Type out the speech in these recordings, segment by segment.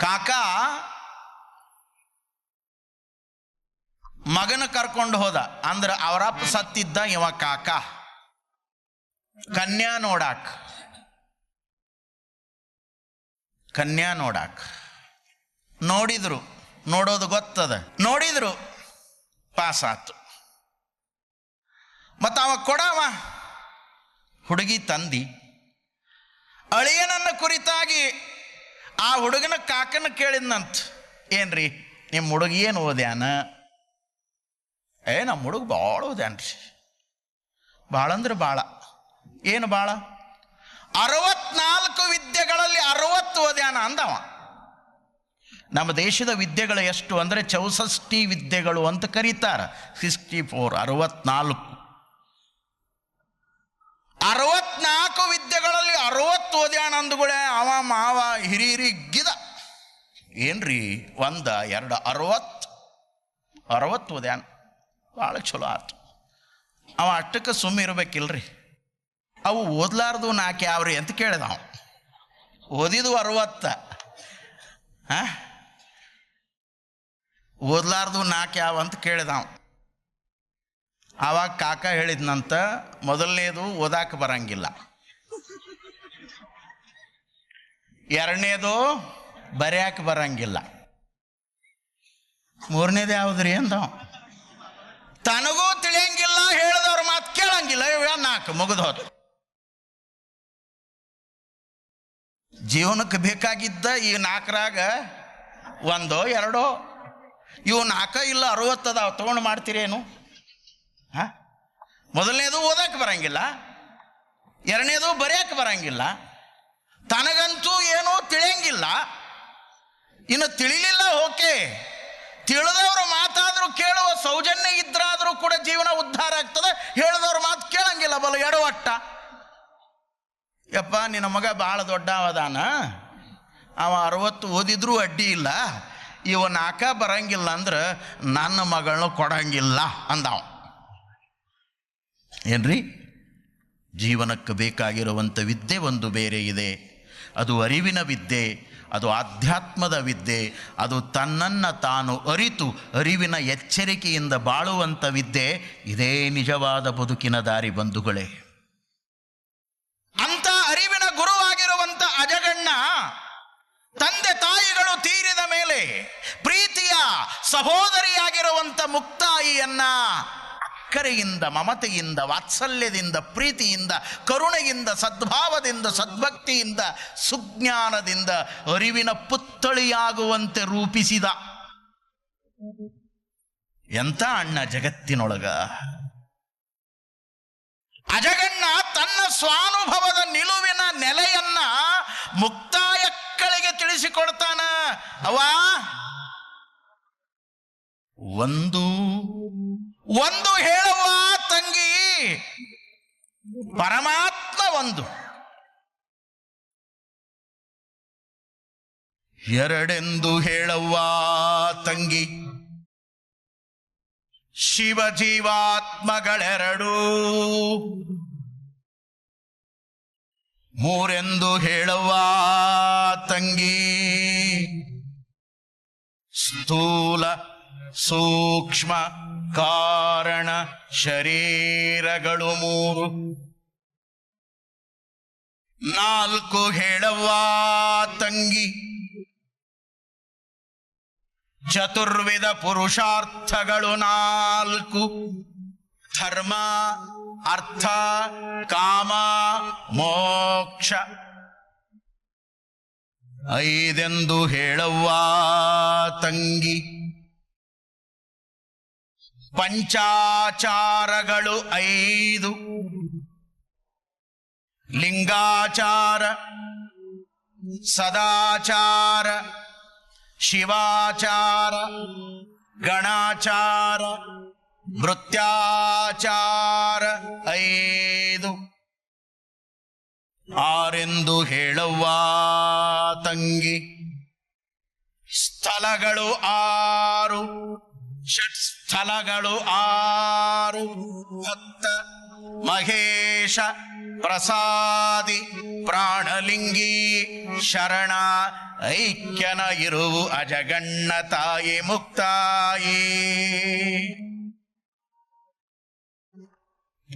ಕಾಕ, ಮಗನ ಕರ್ಕೊಂಡು ಹೋದ. ಅಂದ್ರೆ ಅವರಪ್ಪ ಸತ್ತಿದ್ದ ಇವ ಕಾಕ. ಕನ್ಯಾ ನೋಡಾಕ. ಕನ್ಯಾ ನೋಡಾಕ್. ನೋಡಿದ್ರು, ನೋಡೋದು ಗೊತ್ತದ. ನೋಡಿದ್ರು, ಪಾಸ್ ಆತು. ಮತ್ತು ಅವ ಕೊಡವ? ಹುಡುಗಿ ತಂದಿ. ಅಳಿಯನನ್ನ ಕುರಿತಾಗಿ ಆ ಹುಡುಗನ ಕಾಕನ ಕೇಳಿದ್ನಂತ, ಏನ್ರಿ ನಿಮ್ಮ ಹುಡುಗ ಏನು ಓದ್ಯಾನ? ಏ ನಮ್ಮ ಹುಡುಗ ಭಾಳ ಓದ್ಯಾನ್ರಿ. ಭಾಳ ಅಂದ್ರೆ ಭಾಳ ಏನು ಭಾಳ ಅರವತ್ನಾಲ್ಕು ವಿದ್ಯೆಗಳಲ್ಲಿ ಅರವತ್ತು ಓದ್ಯಾನ, ಅಂದವ. ನಮ್ಮ ದೇಶದ ವಿದ್ಯೆಗಳು ಎಷ್ಟು ಅಂದರೆ ಚೌಸಷ್ಟಿ ವಿದ್ಯೆಗಳು ಅಂತ ಕರೀತಾರೆ. ಸಿಕ್ಸ್ಟಿ ಫೋರ್, ಅರವತ್ನಾಲ್ಕು. ಅರವತ್ನಾಲ್ಕು ವಿದ್ಯೆಗಳಲ್ಲಿ ಅರವತ್ತು ಓದ್ಯಾಣ ಅಂದ್ಗಳೇ ಅವ ಮಾವ ಹಿರಿಯರಿ ಗಿದ. ಏನ್ರಿ? ಒಂದ, ಎರಡು, ಅರವತ್ತು. ಅರವತ್ತು ಓದ್ಯಾನ ಭಾಳ ಚಲೋ ಆತು. ಅವ ಅಷ್ಟಕ್ಕೆ ಸುಮ್ಮ ಇರಬೇಕಿಲ್ರಿ. ಅವು ಓದ್ಲಾರ್ದು ನಾಲ್ಕು ಯಾವ್ರಿ ಅಂತ ಕೇಳಿದ ಅವ? ಓದಿದು ಅರವತ್ತ. ಹಾ? ಓದ್ಲಾರ್ದು ನಾಲ್ಕು ಯಾವ ಅಂತ ಕೇಳಿದ ಅವ. ಆವಾಗ ಕಾಕ ಹೇಳಿದ್ನಂತ, ಮೊದಲನೇದು ಓದಾಕ ಬರಂಗಿಲ್ಲ. ಎರಡನೇದು ಬರ್ಯಾಕೆ ಬರಂಗಿಲ್ಲ. ಮೂರನೇದು ಯಾವುದ್ರಿ ಅಂದ? ತನಗೂ ತಿಳಿಯಂಗಿಲ್ಲ, ಹೇಳಿದವ್ರ ಮಾತು ಕೇಳಂಗಿಲ್ಲ. ಇವ ನಾಲ್ಕು ಮುಗಿದೋದು ಜೀವನಕ್ಕೆ ಬೇಕಾಗಿದ್ದ ಈ ನಾಲ್ಕರಾಗ ಒಂದೋ ಎರಡೋ, ಇವು ನಾಲ್ಕ ಇಲ್ಲ ಅರವತ್ತದಾವ ತಗೊಂಡು ಮಾಡ್ತೀರೇನು? ಹಾ? ಮೊದಲನೇದು ಓದಕ್ಕೆ ಬರಂಗಿಲ್ಲ, ಎರಡನೇದು ಬರೆಯಕ್ಕೆ ಬರಂಗಿಲ್ಲ. ತನಗಂತೂ ಏನೋ ತಿಳಿಯಂಗಿಲ್ಲ. ಇನ್ನು ತಿಳಿಲಿಲ್ಲ, ಓಕೆ. ತಿಳಿದವರು ಮಾತಾದರೂ ಕೇಳುವ ಸೌಜನ್ಯ ಇದ್ರಾದರೂ ಕೂಡ ಜೀವನ ಉದ್ಧಾರ ಆಗ್ತದೆ. ಹೇಳಿದವ್ರ ಮಾತು ಕೇಳಂಗಿಲ್ಲ, ಬಲ ಎಡವಟ್ಟ. ಯಪ್ಪ, ನಿನ್ನ ಮಗ ಭಾಳ ದೊಡ್ಡ ಅವದಾನ ಅವ ಅರವತ್ತು ಓದಿದ್ರೂ ಅಡ್ಡಿ ಇಲ್ಲ. ಇವ ನಾಕ ಬರಂಗಿಲ್ಲ ಅಂದ್ರೆ ನನ್ನ ಮಗಳನ್ನ ಕೊಡಂಗಿಲ್ಲ ಅಂದವ. ಏನ್ರಿ? ಜೀವನಕ್ಕೆ ಬೇಕಾಗಿರುವಂಥ ವಿದ್ಯೆ ಒಂದು ಬೇರೆ ಇದೆ. ಅದು ಅರಿವಿನ ವಿದ್ಯೆ, ಅದು ಆಧ್ಯಾತ್ಮದ ವಿದ್ಯೆ, ಅದು ತನ್ನನ್ನು ತಾನು ಅರಿತು ಅರಿವಿನ ಎಚ್ಚರಿಕೆಯಿಂದ ಬಾಳುವಂಥ ವಿದ್ಯೆ, ಇದೇ ನಿಜವಾದ ಬದುಕಿನ ದಾರಿ ಬಂಧುಗಳೇ. ಅಂಥ ಅರಿವಿನ ಗುರುವಾಗಿರುವಂಥ ಅಜಗಣ್ಣ ತಂದೆ ತಾಯಿಗಳು ತೀರಿದ ಮೇಲೆ ಪ್ರೀತಿಯ ಸಹೋದರಿಯಾಗಿರುವಂಥ ಮುಕ್ತಾಯಿಯನ್ನ ಅಕ್ಕರೆಯಿಂದ ಮಮತೆಯಿಂದ, ವಾತ್ಸಲ್ಯದಿಂದ, ಪ್ರೀತಿಯಿಂದ, ಕರುಣೆಯಿಂದ, ಸದ್ಭಾವದಿಂದ, ಸದ್ಭಕ್ತಿಯಿಂದ, ಸುಜ್ಞಾನದಿಂದ ಅರಿವಿನ ಪುತ್ಥಳಿಯಾಗುವಂತೆ ರೂಪಿಸಿದ. ಎಂಥ ಅಣ್ಣ ಜಗತ್ತಿನೊಳಗ? ಅಜಗಣ್ಣ ತನ್ನ ಸ್ವಾನುಭವದ ನಿಲುವಿನ ನೆಲೆಯನ್ನ ಮುಕ್ತಾಯಕ್ಕಳಿಗೆ ತಿಳಿಸಿಕೊಡ್ತಾನ. ಅವ ಒಂದು ಒಂದು ಹೇಳುವ ತಂಗಿ ಪರಮಾತ್ಮ ಒಂದು. ಎರಡೆಂದು ಹೇಳುವ ತಂಗಿ ಶಿವ ಜೀವಾತ್ಮಗಳೆರಡು. ಮೂರೆಂದು ಹೇಳುವ ತಂಗಿ ಸ್ಥೂಲ ಸೂಕ್ಷ್ಮ ಕಾರಣ ಶರೀರಗಳು ಮೂರು. ನಾಲ್ಕು ಹೇಳವ್ವಾ ತಂಗಿ. ಚತುರ್ವಿಧ ಪುರುಷಾರ್ಥಗಳು ನಾಲ್ಕು. ಧರ್ಮ, ಅರ್ಥ, ಕಾಮ, ಮೋಕ್ಷ. ಐದೆಂದು ಹೇಳವ್ವಾ ತಂಗಿ. ಪಂಚಾಚಾರಗಳು ಐದು. ಲಿಂಗಾಚಾರ ಸದಾಚಾರ ಶಿವಾಚಾರ ಗಣಾಚಾರ ಮೃತ್ಯಾಚಾರ ಐದು. ಆರೆಂದು ಹೇಳುವ ತಂಗಿ ಸ್ಥಳಗಳು ಆರು. ಷಟ್ ಸ್ಥಳಗಳು ಆರು ಭಕ್ತ ಮಹೇಶ ಪ್ರಸಾದಿ ಪ್ರಾಣಲಿಂಗಿ ಶರಣ ಐಕ್ಯನ ಇರು ಅಜಗಣ್ಣ ತಾಯಿ ಮುಕ್ತಾಯಿ.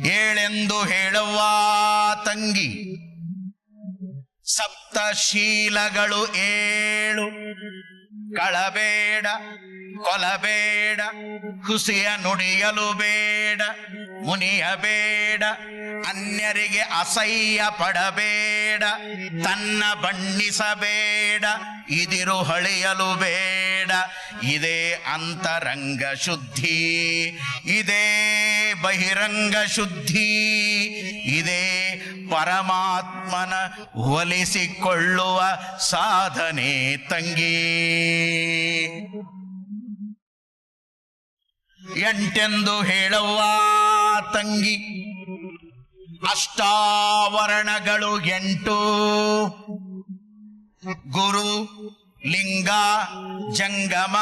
ಏಳೆಂದು ಹೇಳುವ ತಂಗಿ. ಸಪ್ತಶೀಲಗಳು ಏಳು. ಕಳಬೇಡ. ಕೊಲಬೇಡ, ಹುಸಿಯ ನುಡಿಯಲು ಬೇಡ ಮುನಿಯಬೇಡ ಅನ್ಯರಿಗೆ ಅಸಹ್ಯ ಪಡಬೇಡ, ತನ್ನ ಬಣ್ಣಿಸಬೇಡ, ಇದಿರು ಹಳಿಯಲು ಬೇಡ, ಇದೇ ಅಂತರಂಗ ಶುದ್ಧಿ, ಇದೇ ಬಹಿರಂಗ ಶುದ್ಧಿ, ಇದೇ ಪರಮಾತ್ಮನ ಒಲಿಸಿಕೊಳ್ಳುವ ಸಾಧನೆ ತಂಗಿ. ಎಂಟೆಂದು ಹೇಳುವ ತಂಗಿ. ಅಷ್ಟಾವರಣಗಳು ಎಂಟು. ಗುರು, ಲಿಂಗ, ಜಂಗಮ,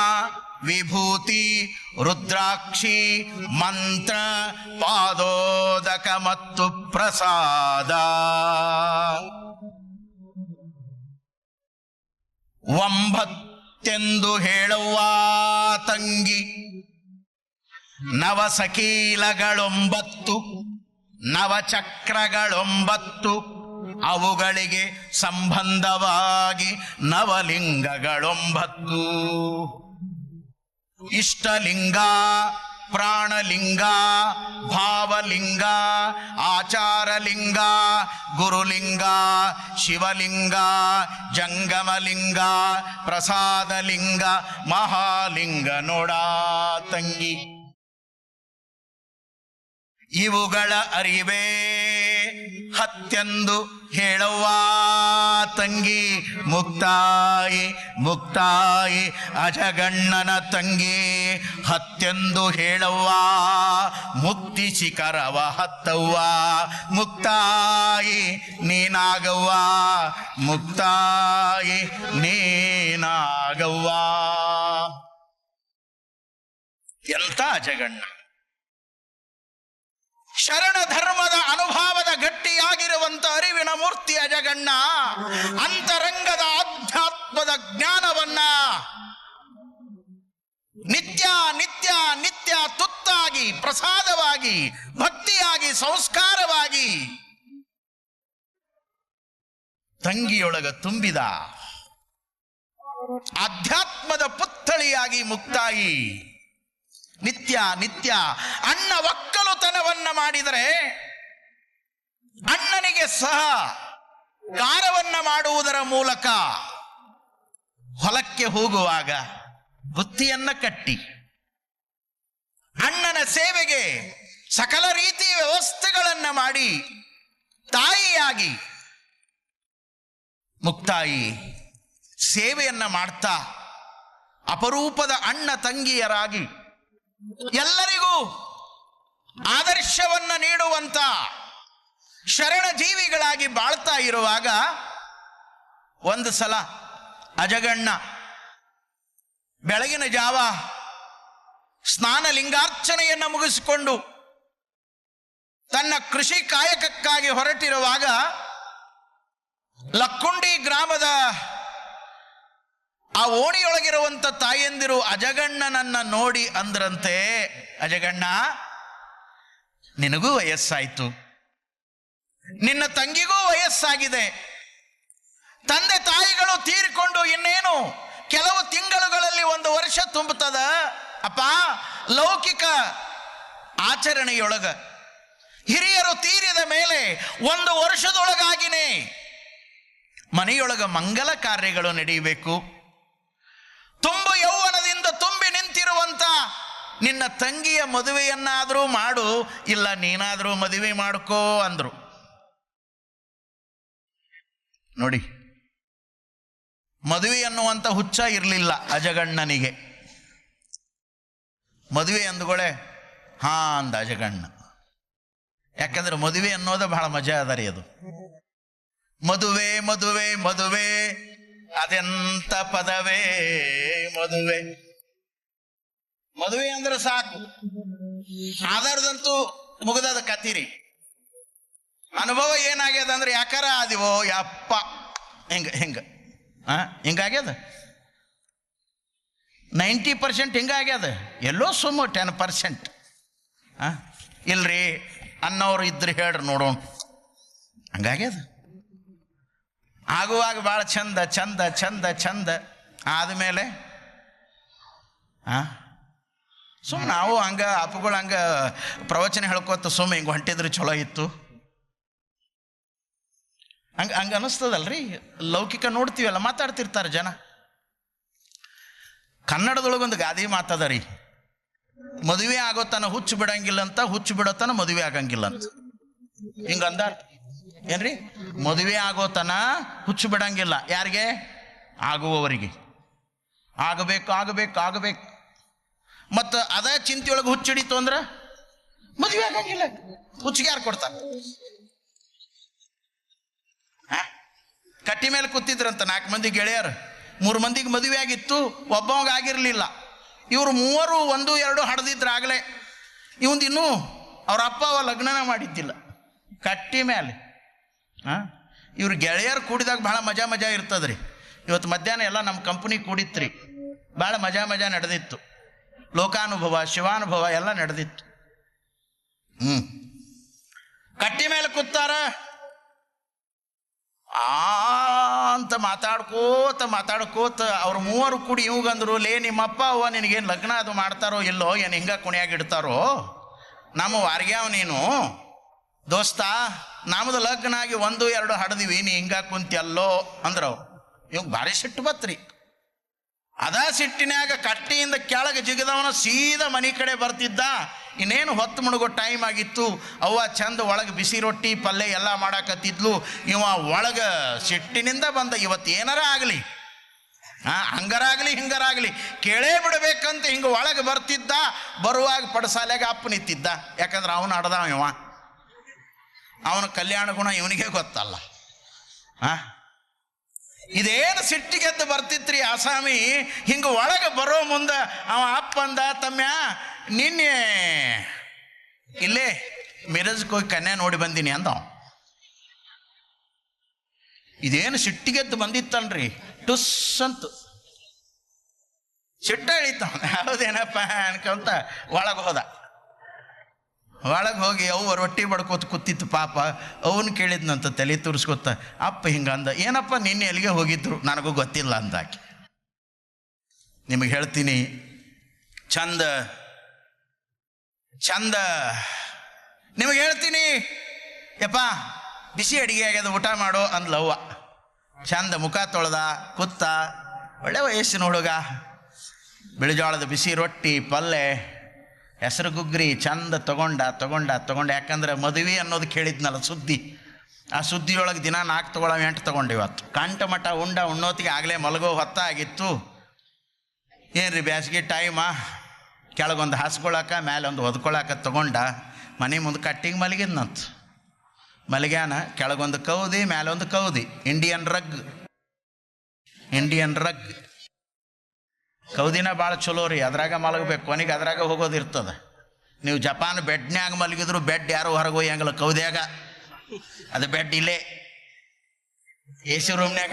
ವಿಭೂತಿ, ರುದ್ರಾಕ್ಷಿ, ಮಂತ್ರ, ಪಾದೋದಕ ಮತ್ತು ಪ್ರಸಾದ. ಒಂಬತ್ತೆಂದು ಹೇಳುವ ತಂಗಿ. ನವಸಕೀಲಗಳೊಂಬತ್ತು, ನವಚಕ್ರಗಳೊಂಬತ್ತು, ಅವುಗಳಿಗೆ ಸಂಬಂಧವಾಗಿ ನವಲಿಂಗಗಳೊಂಬತ್ತು. ಇಷ್ಟಲಿಂಗ, ಪ್ರಾಣಲಿಂಗ, ಭಾವಲಿಂಗ, ಆಚಾರಲಿಂಗ, ಗುರುಲಿಂಗ, ಶಿವಲಿಂಗ, ಜಂಗಮಲಿಂಗ, ಪ್ರಸಾದಲಿಂಗ, ಮಹಾಲಿಂಗ ನೋಡಾ ತಂಗಿ. ಇವುಗಳ ಅರಿವೇ. ಹತ್ತೆಂದು ಹೇಳವ್ವ ತಂಗಿ, ಮುಕ್ತಾಯಿ ಮುಕ್ತಾಯಿ, ಅಜಗಣ್ಣನ ತಂಗಿ. ಹತ್ತೆಂದು ಹೇಳವ್ವ, ಮುಕ್ತಿ ಶಿಖರವ ಹತ್ತವ್ವ. ಮುಕ್ತಾಯಿ ನೀನಾಗವ್ವ ಮುಕ್ತಾಯಿ ನೀನಾಗವ್ವ. ಎಂತ ಅಜಗಣ್ಣ. ಶರಣ ಧರ್ಮದ ಅನುಭವದ ಗಟ್ಟಿಯಾಗಿರುವಂತ ಅರಿವಿನ ಮೂರ್ತಿ ಅಜಗಣ್ಣ ಅಂತರಂಗದ ಆಧ್ಯಾತ್ಮದ ಜ್ಞಾನವನ್ನ ನಿತ್ಯ ನಿತ್ಯ ನಿತ್ಯ ತುತ್ತಾಗಿ, ಪ್ರಸಾದವಾಗಿ, ಭಕ್ತಿಯಾಗಿ, ಸಂಸ್ಕಾರವಾಗಿ ತಂಗಿಯೊಳಗ ತುಂಬಿದ. ಅಧ್ಯಾತ್ಮದ ಪುತ್ಥಳಿಯಾಗಿ ಮುಕ್ತಾಯಿ. ನಿತ್ಯ ನಿತ್ಯ ಅಣ್ಣ ಒಕ್ಕಲುತನವನ್ನ ಮಾಡಿದರೆ ಅಣ್ಣನಿಗೆ ಸಹ ಕಾರವನ್ನ ಮಾಡುವುದರ ಮೂಲಕ ಹೊಲಕ್ಕೆ ಹೋಗುವಾಗ ಬುತ್ತಿಯನ್ನ ಕಟ್ಟಿ ಅಣ್ಣನ ಸೇವೆಗೆ ಸಕಲ ರೀತಿ ವ್ಯವಸ್ಥೆಗಳನ್ನ ಮಾಡಿ ತಾಯಿಯಾಗಿ ಮುಕ್ತಾಯಿ ಸೇವೆಯನ್ನ ಮಾಡ್ತಾ ಅಪರೂಪದ ಅಣ್ಣ ತಂಗಿಯರಾಗಿ ಎಲ್ಲರಿಗೂ ಆದರ್ಶವನ್ನು ನೀಡುವಂತ ಶರಣ ಜೀವಿಗಳಾಗಿ ಬಾಳ್ತಾ ಇರುವಾಗ ಒಂದು ಸಲ ಅಜಗಣ್ಣ ಬೆಳಗಿನ ಜಾವ ಸ್ನಾನ ಲಿಂಗಾರ್ಚನೆಯನ್ನ ಮುಗಿಸಿಕೊಂಡು ತನ್ನ ಕೃಷಿ ಕಾಯಕಕ್ಕಾಗಿ ಹೊರಟಿರುವಾಗ ಲಕ್ಕುಂಡಿ ಗ್ರಾಮದ ಆ ಓಣಿಯೊಳಗಿರುವಂಥ ತಾಯಂದಿರು ಅಜಗಣ್ಣನನ್ನ ನೋಡಿ ಅಂದ್ರಂತೆ, ಅಜಗಣ್ಣ, ನಿನಗೂ ವಯಸ್ಸಾಯ್ತು. ನಿನ್ನ ತಂಗಿಗೂ ವಯಸ್ಸಾಗಿದೆ. ತಂದೆ ತಾಯಿಗಳು ತೀರಿಕೊಂಡು ಇನ್ನೇನು ಕೆಲವು ತಿಂಗಳುಗಳಲ್ಲಿ ಒಂದು ವರ್ಷ ತುಂಬುತ್ತದ? ಅಪ್ಪ, ಲೌಕಿಕ ಆಚರಣೆಯೊಳಗ ಹಿರಿಯರು ತೀರಿದ ಮೇಲೆ ಒಂದು ವರ್ಷದೊಳಗಾಗಿನೇ ಮನೆಯೊಳಗ ಮಂಗಲ ಕಾರ್ಯಗಳು ನಡೆಯಬೇಕು. ತುಂಬು ಯೌವನದಿಂದ ತುಂಬಿ ನಿಂತಿರುವಂತ ನಿನ್ನ ತಂಗಿಯ ಮದುವೆಯನ್ನಾದರೂ ಮಾಡು, ಇಲ್ಲ ನೀನಾದರೂ ಮದುವೆ ಮಾಡ್ಕೋ ಅಂದರು. ನೋಡಿ, ಮದುವೆ ಅನ್ನುವಂಥ ಹುಚ್ಚ ಇರಲಿಲ್ಲ ಅಜಗಣ್ಣನಿಗೆ. ಮದುವೆ ಅಂದ್ಗೊಳೆ ಹಾ ಅಂದ ಅಜಗಣ್ಣ. ಯಾಕಂದ್ರೆ ಮದುವೆ ಅನ್ನೋದು ಬಹಳ ಮಜಾ ಅದ ರೀ ಅದು. ಮದುವೆ ಮದುವೆ ಮದುವೆ. ಅದೆಂತ ಪದವೇ ಮದುವೆ? ಮದುವೆ ಅಂದ್ರೆ ಸಾಕು. ಆಧಾರದಂತೂ ಮುಗಿದಾದ ಕತೀರಿ. ಅನುಭವ ಏನಾಗ್ಯದ ಅಂದ್ರೆ, ಯಾಕಾರ ಆದಿವೋ, ಯಪ್ಪ. ಹಿಂಗ ಹಿಂಗ. ಹಿಂಗಾಗ್ಯದ ನೈಂಟಿ ಪರ್ಸೆಂಟ್ ಹಿಂಗಾಗ್ಯದ ಎಲ್ಲೋ ಸುಮ್ಮ ಟೆನ್ ಪರ್ಸೆಂಟ್. ಆ, ಇಲ್ರಿ, ಅನ್ನೋರು ಇದ್ರೆ ಹೇಳ್ರಿ ನೋಡೋಣ. ಹಂಗಾಗ್ಯದ ಆಗುವಾಗ ಭಾಳ ಚಂದ ಚಂದ ಚಂದ ಚಂದ. ಆದಮೇಲೆ, ಆ? ಸುಮ್ಮನೆ ನಾವು ಹಂಗೆ ಅಪ್ಪುಗಳು ಹಂಗ ಪ್ರವಚನ ಹೇಳ್ಕೊತ ಸುಮ್ಮ ಹಿಂಗೆ ಹೊಂಟಿದ್ರೆ ಚಲೋ ಇತ್ತು. ಹಂಗೆ, ಹಂಗ ಅನಿಸ್ತದಲ್ರಿ? ಲೌಕಿಕ ನೋಡ್ತೀವಲ್ಲ, ಮಾತಾಡ್ತಿರ್ತಾರೆ ಜನ. ಕನ್ನಡದೊಳಗೊಂದು ಗಾದಿ ಮಾತದ ರೀ ಮದುವೆ ಆಗೋತನ ಹುಚ್ಚು ಬಿಡಂಗಿಲ್ಲ ಅಂತ, ಹುಚ್ಚು ಬಿಡೋತನ ಮದುವೆ ಆಗಂಗಿಲ್ಲ ಅಂತ. ಹಿಂಗ ಅಂದಾರ. ಏನ್ರಿ? ಮದುವೆ ಆಗೋತನ ಹುಚ್ಚು ಬಿಡಂಗಿಲ್ಲ ಯಾರಿಗೆ? ಆಗುವವರಿಗೆ. ಆಗಬೇಕು ಆಗಬೇಕು ಆಗಬೇಕು. ಮತ್ತು ಅದ ಚಿಂತೆಯೊಳಗೆ ಹುಚ್ಚಿಡಿತು ಅಂದ್ರೆ ಮದುವೆ ಆಗಂಗಿಲ್ಲ. ಹುಚ್ಚಿಗೆ ಯಾರು ಕೊಡ್ತಾರೆ? ಕಟ್ಟಿ ಮೇಲೆ ಕೂತಿದ್ರಂತ ನಾಲ್ಕು ಮಂದಿ ಗೆಳೆಯರು. ಮೂರು ಮಂದಿಗೆ ಮದುವೆ ಆಗಿತ್ತು, ಒಬ್ಬವಾಗ ಆಗಿರಲಿಲ್ಲ. ಇವರು ಮೂವರು, ಒಂದು, ಎರಡು ಹಡ್ದಿದ್ರು ಆಗಲೇ ಇವಂದಿನ್ನೂ ಅವ್ರ ಅಪ್ಪ ಅವ ಲಗ್ನನ ಮಾಡಿದ್ದಿಲ್ಲ. ಕಟ್ಟಿ ಮೇಲೆ. ಹಾಂ ಇವ್ರು ಗೆಳೆಯರು ಕೂಡಿದಾಗ ಭಾಳ ಮಜಾ ಮಜಾ ಇರ್ತದ್ರಿ. ಇವತ್ತು ಮಧ್ಯಾಹ್ನ ಎಲ್ಲ ನಮ್ಮ ಕಂಪ್ನಿ ಕೂಡಿತ್ರಿ. ಭಾಳ ಮಜಾ ಮಜಾ ನಡೆದಿತ್ತು. ಲೋಕಾನುಭವ, ಶಿವಾನುಭವ ಎಲ್ಲ ನಡೆದಿತ್ತು. ಹ್ಞೂ ಕಟ್ಟಿ ಮೇಲೆ ಕೂತಾರ. ಆ, ಅಂತ ಮಾತಾಡ್ಕೋತ ಮಾತಾಡ್ಕೋತ ಅವ್ರ ಮೂವರು ಕೂಡಿ ಇವಾಗಂದ್ರು ಲೇ, ನಿಮ್ಮಪ್ಪ ಅವ್ವ ನಿನಗೇನು ಲಗ್ನ ಅದು ಮಾಡ್ತಾರೋ ಇಲ್ಲೋ, ಏನು ಹಿಂಗೆ ಕುಣಿಯಾಗಿಡ್ತಾರೋ? ನಮ್ಮ ವಾರ್ಗ್ಯಾವ ನೀನು. ದೋಸ್ತ, ನಮ್ದು ಲಗ್ನ ಆಗಿ ಒಂದು, ಎರಡು ಹಡ್ದಿವಿ, ನೀ ಹಿಂಗ ಕುಂತಿಯಲ್ಲೋ ಅಂದ್ರು ಇವಾಗ ಭಾರಿ ಸಿಟ್ಟು ಬತ್ರಿ. ಅದ ಸಿಟ್ಟಿನಾಗ ಕಟ್ಟಿಯಿಂದ ಕೆಳಗೆ ಜಿಗಿದವನ ಸೀದಾ ಮನೆ ಕಡೆ ಬರ್ತಿದ್ದ. ಇನ್ನೇನು ಹೊತ್ತು ಮುಳುಗೋ ಟೈಮ್ ಆಗಿತ್ತು. ಅವ್ವ ಚಂದ ಒಳಗೆ ಬಿಸಿ ರೊಟ್ಟಿ, ಪಲ್ಯ ಎಲ್ಲ ಮಾಡಾಕತ್ತಿದ್ಲು. ಇವ ಒಳಗೆ ಸಿಟ್ಟಿನಿಂದ ಬಂದ. ಇವತ್ತು ಏನಾರ ಆಗಲಿ? ಹಾ, ಹಂಗರಾಗಲಿ, ಹಿಂಗರಾಗಲಿ. ಕೇಳೇ ಬಿಡ್ಬೇಕಂತ ಹಿಂಗೆ ಒಳಗೆ ಬರ್ತಿದ್ದ. ಬರುವಾಗ ಪಡಸಾಲೆಗೆ ಅಪ್ಪ ನಿಂತಿದ್ದ. ಯಾಕಂದ್ರೆ ಅವನು ಅಡ್ದವ ಇವ. ಅವನ ಕಲ್ಯಾಣ ಗುಣ ಇವನಿಗೆ ಗೊತ್ತಲ್ಲ. ಹಾ ಇದೇನು ಸಿಟ್ಟಿಗೆದ್ದು ಬರ್ತಿತ್ರಿ ಆಸಾಮಿ? ಹಿಂಗೆ ಒಳಗೆ ಬರೋ ಮುಂದೆ ಅವ ಅಪ್ಪ ಅಂದ ತಮ್ಯ, ನಿನ್ನೆ ಇಲ್ಲೇ ಮಿರಜ್ಗೆ ಹೋಗಿ ಕನ್ಯಾ ನೋಡಿ ಬಂದೀನಿ ಅಂದ ಅವ. ಇದೇನು ಸಿಟ್ಟಿಗೆದ್ದು ಬಂದಿತ್ತಲ್ರಿ ಟುಸ್ ಅಂತ. ಸಿಟ್ಟ ಇಳಿತ ಹೌದೇನಪ್ಪ ಅನ್ಕೊಂತ ಒಳಗೆ ಹೋದ. ಒಳಗೆ ಹೋಗಿ ಅವ್ವ ರೊಟ್ಟಿ ಬಡ್ಕೋತ ಕೂತಿತ್ತು ಪಾಪ, ಅವನು ಕೇಳಿದ್ನಂತ ತಲೆ ತುರ್ಸ್ಕೊತ ಅಪ್ಪ ಹಿಂಗಂದ ಏನಪ್ಪ ನಿನ್ನೆ ಎಲ್ಲಿಗೆ ಹೋಗಿದ್ರು? ನನಗೂ ಗೊತ್ತಿಲ್ಲ ಅಂದಾಕಿ. ನಿಮಗೆ ಹೇಳ್ತೀನಿ, ಚಂದ ಚಂದ. ನಿಮಗೆ ಹೇಳ್ತೀನಿ, ಯಪ್ಪ, ಬಿಸಿ ಅಡಿಗೆ ಆಗ್ಯದ, ಊಟ ಮಾಡೋ ಅಂದ್ಲವ್ವ ಚಂದ ಮುಖ ತೊಳೆದ ಕುತ್ತ ಒಳ್ಳೆ ವಯಸ್ಸಿನ ಹುಡುಗ. ಬಿಳಿಜೋಳದ ಬಿಸಿ ರೊಟ್ಟಿ ಪಲ್ಯ ಹೆಸರು ಗುಗ್ರಿ ಚಂದ ತಗೊಂಡ ತಗೊಂಡ ತಗೊಂಡ. ಯಾಕಂದ್ರೆ ಮದುವೆ ಅನ್ನೋದು ಕೇಳಿದ್ನಲ್ಲ ಸುದ್ದಿ. ಆ ಸುದ್ದಿಯೊಳಗೆ ದಿನ ನಾಲ್ಕು ತಗೊಳ ಎಂಟು ತೊಗೊಂಡು ಇವತ್ತು. ಕಂಠ ಮಠ ಉಂಡ ಉಣ್ಣೋತಿಗೆ ಆಗಲೇ ಮಲಗೋ ಹೊತ್ತಾಗಿತ್ತು ಏನ್ರಿ ಬ್ಯಾಸಿಗೆ ಟೈಮ ಕೆಳಗೊಂದು ಹಾಸ್ಕೊಳಕ ಮೇಲೆ ಒಂದು ಹೊದ್ಕೊಳಕ ತಗೊಂಡ ಮನೆ ಮುಂದೆ ಕಟ್ಟಿಗೆ ಮಲಗಿದ್ನಂತ. ಮಲಗ್ಯಾನ, ಕೆಳಗೊಂದು ಕೌದಿ ಮೇಲೆ ಒಂದು ಕೌದಿ. ಇಂಡಿಯನ್ ರಗ್ ಇಂಡಿಯನ್ ರಗ್ ಕೌದಿನ ಭಾಳ ಚಲೋ ರೀ, ಅದ್ರಾಗ ಮಲಗಬೇಕು. ಕೊನೆಗೆ ಅದ್ರಾಗ ಹೋಗೋದಿರ್ತದೆ ನೀವು ಜಪಾನ್ ಬೆಡ್ನ್ಯಾಗ ಮಲಗಿದ್ರು ಬೆಡ್ ಯಾರು ಹೊರಗೆ ಒಯ್ಯಂಗಿಲ್ಲ, ಕೌದ್ಯಾಗ. ಅದು ಬೆಡ್ ಇಲ್ಲೇ. ಎ ಸಿ ರೂಮ್ನ್ಯಾಗ.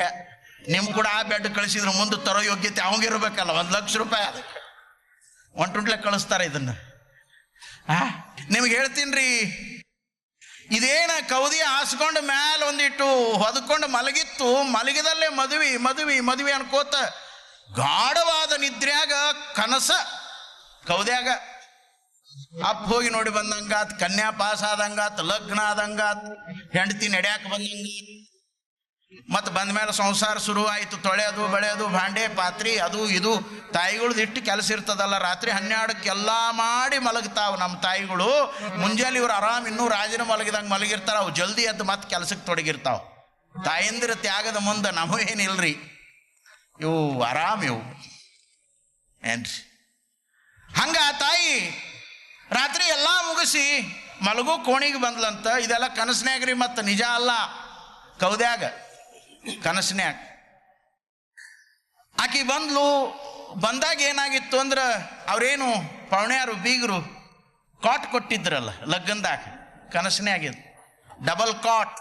ನಿಮ್ ಕೂಡ ಆ ಬೆಡ್ ಕಳಿಸಿದ್ರು, ಮುಂದೆ ತರೋ ಯೋಗ್ಯತೆ ಅವಂಗಿರ್ಬೇಕಲ್ಲ ಒಂದು ಲಕ್ಷ ರೂಪಾಯಿ ಅದಕ್ಕೆ. ಒಂಟುಂಟ್ಲೆ ಕಳಿಸ್ತಾರೆ ಇದನ್ನ. ಆ, ನಿಮ್ಗೆ ಹೇಳ್ತೀನಿ ರೀ. ಇದೇನ ಕೌದಿ ಹಾಸ್ಕೊಂಡು ಮ್ಯಾಲ ಒಂದಿಟ್ಟು ಹೊದ್ಕೊಂಡು ಮಲಗಿತ್ತು, ಮಲಗಿದಲ್ಲೇ ಮದುವೆ ಮದುವೆ ಮದುವೆ ಅನ್ಕೋತ ಗಾಢವಾದ ನಿದ್ರ್ಯಾಗ ಕನಸ ಕೌದ್ಯಾಗ ಅಪ್ಪ ಹೋಗಿ ನೋಡಿ ಬಂದಂಗಾತ್, ಕನ್ಯಾ ಪಾಸ್ ಆದಂಗಾತ್, ಲಗ್ನ ಆದಂಗಾತ್, ಹೆಂಡತಿ ನಡ್ಯಾಕ ಬಂದಂಗ ಮತ್ತೆ ಬಂದ ಮೇಲೆ ಸಂಸಾರ ಶುರು ಆಯಿತು, ತೊಳೆಯೋದು, ಬೆಳೆಯೋದು, ಭಾಂಡೆ, ಪಾತ್ರಿ, ಅದು ಇದು. ತಾಯಿಗಳದ್ದು ಇಟ್ಟು ಕೆಲಸ ಇರ್ತದಲ್ಲ, ರಾತ್ರಿ ಹನ್ನೆರಡಕ್ಕೆಲ್ಲ ಮಾಡಿ ಮಲಗ್ತಾವ ನಮ್ಮ ತಾಯಿಗಳು. ಮುಂಜಾನೆ ಇವ್ರು ಆರಾಮ್ ಇನ್ನೂ ರಾಜನ ಮಲಗಿದಂಗೆ ಮಲಗಿರ್ತಾರ, ಅವು ಜಲ್ದಿ ಎದ್ದು ಮತ್ತೆ ಕೆಲಸಕ್ಕೆ ತೊಡಗಿರ್ತಾವ. ತಾಯಂದಿರ ತ್ಯಾಗದ ಮುಂದೆ ನಮಗೂ ಏನಿಲ್ರಿ? ಇವು ಆರಾಮ್ ಇವು ಏನ್ರಿ? ಹಂಗ ತಾಯಿ ರಾತ್ರಿ ಎಲ್ಲ ಮುಗಿಸಿ ಮಲಗು ಕೋಣಿಗೆ ಬಂದ್ಲಂತ ಇದೆಲ್ಲ ಕನಸ್ನ್ಯಾಗ್ರಿ ಮತ್ತು ನಿಜ ಅಲ್ಲ. ಕೌದ್ಯಾಗ, ಕನಸ್ನ್ಯಾಗ. ಆಕಿ ಬಂದ್ಲು, ಬಂದಾಗ ಏನಾಗಿತ್ತು ಅಂದ್ರೆ ಅವ್ರೇನು ಪವಣ್ಯಾರು ಬೀಗರು ಕಾಟ್ ಕೊಟ್ಟಿದ್ರಲ್ಲ ಲಗ್ಗಂದಾಗ ಕನಸನೇ ಆಗಿದ್ ಡಬಲ್ ಕಾಟ್.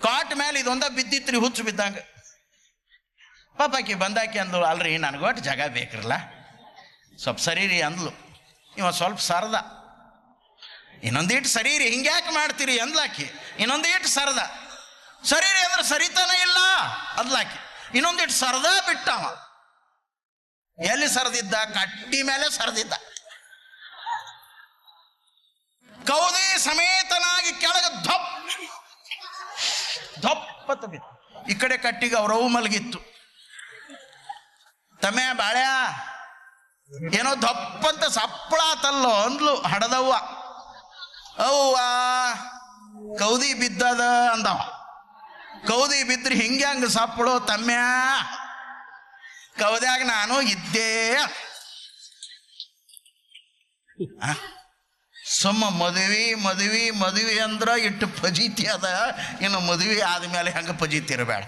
ಕಾಟ್ ಮೇಲೆ ಇದೊಂದ ರೀ ಹುಚ್ಚು ಬಿದ್ದಂಗ. ಪಾಪಾಕಿ ಬಂದಾಕೆ ಅಂದ್ಲು ಅಲ್ರಿ, ನನಗೊಟ್ಟು ಜಾಗ ಬೇಕ್ರಲ್ಲ. ಸ್ವಲ್ಪ ರೀ ಅಂದ್ಲು. ಇವ ಸ್ವಲ್ಪ ಸರದ. ಇನ್ನೊಂದೀಟು ರೀ ಹಿಂಗ್ಯಾಕೆ ಮಾಡ್ತೀರಿ ಅಂದ್ಲಾಕಿ. ಇನ್ನೊಂದೀಟು ಸರದ. ಸರಿ ರೀ ಅಂದ್ರೆ ಸರಿತಾನೆ ಇಲ್ಲ ಅದ್ಲಾಕಿ. ಇನ್ನೊಂದಿಟ್ಟು ಸರದ ಬಿಟ್ಟವ. ಎಲ್ಲಿ ಸರದಿದ್ದ? ಕಟ್ಟಿ ಮೇಲೆ ಸರದಿದ್ದ. ಕೌದಿ ಸಮೇತನಾಗಿ ಕೆಳಗೆ ಧಪ್. ಧಪ್ಪತ್ತ ಬಿತ್ತು ಈ ಕಡೆ ಕಟ್ಟಿಗೆ ಅವ್ರವು ಮಲಗಿತ್ತು. ತಮ್ಮೆ ಬಾಳ್ಯಾ? ಏನೋ ದಪ್ಪಂತ ಸಪ್ಪಳ ತಲ್ಲೋ ಅಂದ್ಲು, ಹಡದವ್ವ. ಅವ್ವ, ಕೌದಿ ಬಿದ್ದದ ಅಂದವ. ಕೌದಿ ಬಿದ್ರಿ ಹಿಂಗೆ ಹಂಗೆ ಸಪ್ಪಳು ತಮ್ಮ್ಯಾ ಕೌದ್ಯಾಗ ನಾನು ಇದ್ದೇ? ಸುಮ್ಮ ಮದುವೆ ಮದುವೆ ಮದುವೆ ಅಂದ್ರ ಇಟ್ಟು ಪಜೀತಿ ಅದ. ಇನ್ನು ಮದುವೆ ಆದ್ಮೇಲೆ ಹೆಂಗೆ ಫಜೀತಿ ಇರಬೇಡ.